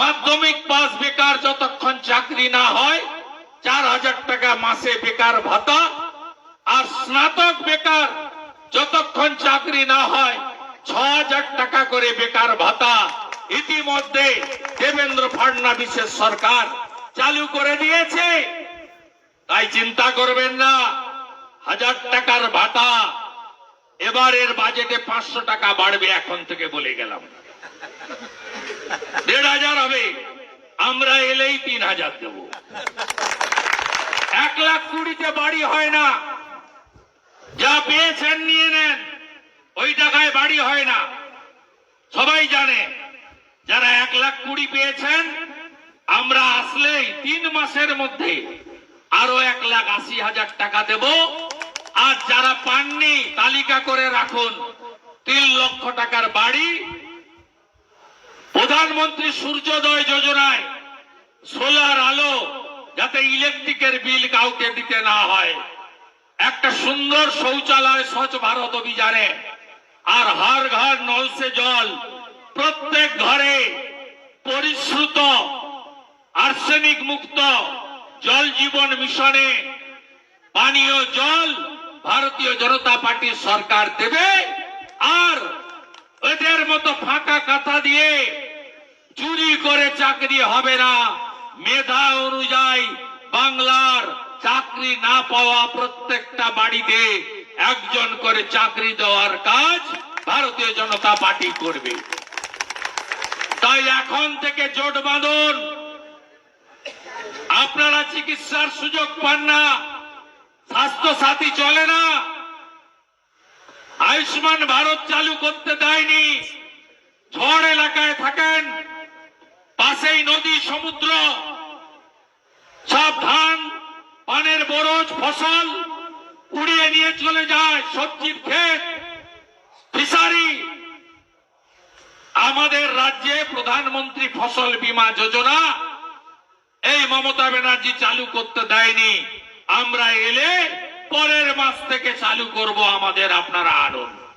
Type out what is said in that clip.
মাধ্যমিক পাস বেকার যতক্ষণ চাকরি না হয়, চার হাজার টাকা মাসে বেকার ভাতা। আর স্নাতক বেকার যতক্ষণ চাকরি না হয়, ছ হাজার টাকা করে বেকার ভাতা। ইতিমধ্যে দেবেন্দ্র ফাডনাবিসের সরকার চালু করে দিয়েছে। তাই চিন্তা করবেন না, হাজার টাকার ভাতা। এবারের বাজেটে পাঁচশো টাকা বাড়বে এখন থেকে বলে গেলাম। দেড় হাজার হবে। আমরা এলেই তিন হাজার দেব। এক লাখ কুড়িতে বাড়ি হয় না। যা পেয়েছেন নিয়ে নেন। ওই টাকায় বাড়ি হয় না। সবাই জানে, যারা এক লাখ কুড়ি পেয়েছেন, আমরা আসলেই তিন মাসের মধ্যে আরও এক লাখ আশি হাজার টাকা দেব। আর যারা পাননি, তালিকা করে রাখুন, তিন লক্ষ টাকার বাড়ি প্রধানমন্ত্রী সূর্যোদয় যোজনায় সোলার আলো যাতে ইলেকট্রিকের বিল কাউকে দিতে না হয়। একটা সুন্দর শৌচালয় স্বচ্ছ ভারত অভিযানে। আর হার ঘর নলসে জল প্রত্যেক ঘরে পরিশ্রুত, আর্সেনিক মুক্ত জল জীবন মিশনে পানীয় জল ভারতীয় জনতা পার্টির সরকার দেবে। আর চুরি করে চাকরি হবে না। মেধা অনুযায়ী বাংলার চাকরি না পাওয়া প্রত্যেকটা বাড়িতে একজন করে চাকরি দেওয়ার কাজ ভারতীয় জনতা পার্টি করবে। তাই এখন থেকে জোট বাঁধন। আপনারা চিকিৎসার সুযোগ পান না স্বাস্থ্য সাথী চলে না। আয়ুষ্মান ভারত চালু করতে দেয়নি। ঝড় এলাকায় সমুদ্র সব ধান পানের বরজ ফসল উড়িয়ে নিয়ে চলে যায়, সবজির ক্ষেত ফিসারি আমাদের রাজ্যে প্রধানমন্ত্রী ফসল বীমা যোজনা এই মমতা ব্যানার্জি চালু করতে দেয়নি। আমরা এলে পরের মাস থেকে চালু করব আমাদের আপনারা আনন্দ